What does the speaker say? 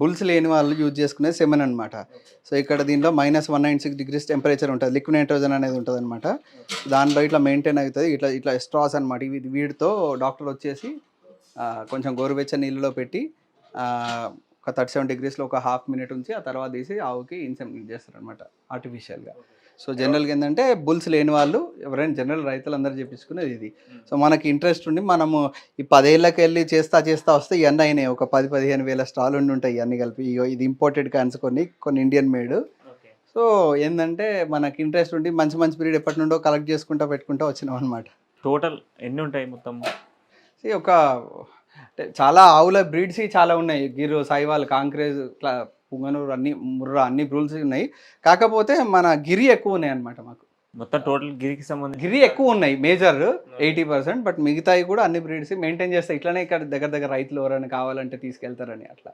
Bulls లేని వాళ్ళు use చేసుకునే సెమెన్ అనమాట సో ఇక్కడ దీంట్లో minus one nine six degrees temperature ఉంటుంది. లిక్విడ్ నైట్రోజన్ అనేది ఉంటుంది అనమాట దానిలో ఇట్లా మెయింటైన్ అవుతుంది. ఇట్లా ఇట్లా స్ట్రాస్ అనమాట ఇవి వీటితో డాక్టర్ వచ్చేసి కొంచెం గోరువెచ్చని నీళ్ళలో పెట్టి ఒక థర్టీ సెవెన్ డిగ్రీస్లో ఒక హాఫ్ మినిట్ ఉంచి ఆ తర్వాత తీసి ఆవుకి ఇన్సెమినేట్ చేస్తారు అనమాట ఆర్టిఫిషియల్గా సో జనరల్గా ఏంటంటే బుల్స్ లేని వాళ్ళు ఎవరైనా జనరల్ రైతులందరూ చెప్పించుకునేది ఇది. సో మనకి ఇంట్రెస్ట్ ఉండి మనము ఈ పదేళ్ళకి వెళ్ళి చేస్తా చేస్తా వస్తే ఇవన్నీ అయినాయి. ఒక పది పదిహేను వేల స్టాల్ ఉండి ఉంటాయి ఇవన్నీ కలిపి. ఇగో ఇది ఇంపోర్టెడ్ క్యాన్స్ కొన్ని కొన్ని ఇండియన్ మేడ్ సో ఏంటంటే మనకి ఇంట్రెస్ట్ ఉండి మంచి మంచి పీరియడ్ ఎప్పటి నుండో కలెక్ట్ చేసుకుంటా పెట్టుకుంటా వచ్చినాం అనమాట టోటల్ ఎన్ని ఉంటాయి మొత్తం? ఒక చాలా ఆవుల బ్రీడ్స్ చాలా ఉన్నాయి. గిరు సాయివాల్ కాంక్రేజ్ పుంగనూరు అన్ని ముర్రా అన్ని బ్రూల్స్ ఉన్నాయి. కాకపోతే మన గిరి ఎక్కువ ఉన్నాయి అనమాట మాకు. మొత్తం టోటల్ గిరికి సంబంధించి గిరి ఎక్కువ ఉన్నాయి. మేజర్ ఎయిటీ పర్సెంట్ బట్ మిగతాయి కూడా అన్ని బ్రీడ్స్ మెయింటైన్ చేస్తాయి ఇట్లానే ఇక్కడ దగ్గర దగ్గర రైతులు ఎవరైనా కావాలంటే తీసుకెళ్తారని అట్లా.